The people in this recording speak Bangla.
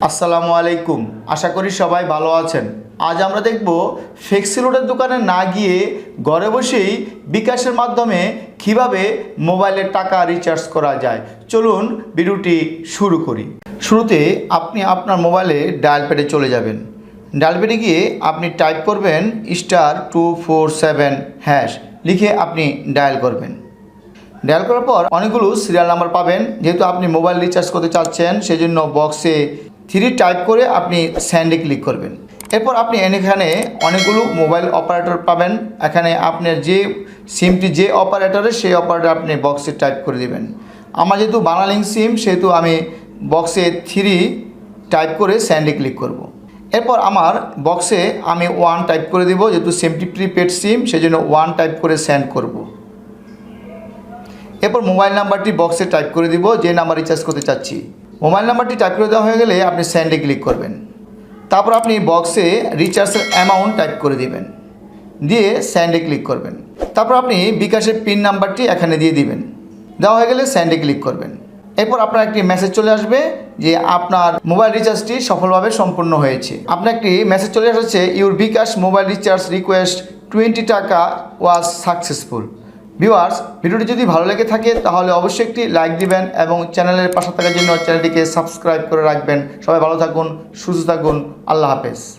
আসসালামু আলাইকুম। আশা করি সবাই ভালো আছেন। আজ আমরা দেখব ফ্লেক্সিলোডের দোকানে না গিয়ে ঘরে বসেই বিকাশের মাধ্যমে কীভাবে মোবাইলের টাকা রিচার্জ করা যায়। চলুন ভিডিওটি শুরু করি। শুরুতে আপনি আপনার মোবাইলে ডায়াল প্যাডে চলে যাবেন। ডায়াল প্যাডে গিয়ে আপনি টাইপ করবেন star two four seven hash লিখে আপনি ডায়াল করবেন। ডায়াল করার পর অনেকগুলো সিরিয়াল নাম্বার পাবেন। যেহেতু আপনি মোবাইল রিচার্জ করতে চাচ্ছেন সেই জন্য বক্সে থ্রি টাইপ করে আপনি স্যান্ডে ক্লিক করবেন। এরপর আপনি এখানে অনেকগুলো মোবাইল অপারেটর পাবেন। এখানে আপনার যে সিমটি যে অপারেটরে সেই অপারেটর আপনি বক্সে টাইপ করে দেবেন। আমার যেহেতু বানালিং সিম সেহেতু আমি বক্সে থ্রি টাইপ করে স্যান্ডে ক্লিক করব। এরপর আমার বক্সে আমি ওয়ান টাইপ করে দেবো, যেহেতু সিমটি প্রিপেড সিম সেই জন্য ওয়ান টাইপ করে সেন্ড করব। এরপর মোবাইল নাম্বারটি বক্সে টাইপ করে দিব, যে নাম্বার রিচার্জ করতে চাচ্ছি। মোবাইল নাম্বারটি টাইপ করে দেওয়া হয়ে গেলে আপনি স্যান্ডে ক্লিক করবেন। তারপর আপনি বক্সে রিচার্জের অ্যামাউন্ট টাইপ করে দিবেন। দিয়ে স্যান্ডে ক্লিক করবেন। তারপর আপনি বিকাশের পিন নাম্বারটি এখানে দিয়ে দিবেন। দেওয়া হয়ে গেলে স্যান্ডে ক্লিক করবেন। এরপর আপনার একটি মেসেজ চলে আসবে যে আপনার মোবাইল রিচার্জটি সফলভাবে সম্পূর্ণ হয়েছে। আপনার একটি মেসেজ চলে আসছে your bKash mobile recharge request twenty টাকা ওয়াজ সাকসেসফুল ভিউয়ার্স, ভিডিওটি যদি ভালো লেগে থাকে, তাহলে অবশ্যই একটি লাইক দিবেন এবং চ্যানেলের পাশে থাকার জন্য চ্যানেলটিকে সাবস্ক্রাইব করে রাখবেন। সবাই ভালো থাকুন, সুস্থ থাকুন, আল্লাহ হাফেজ।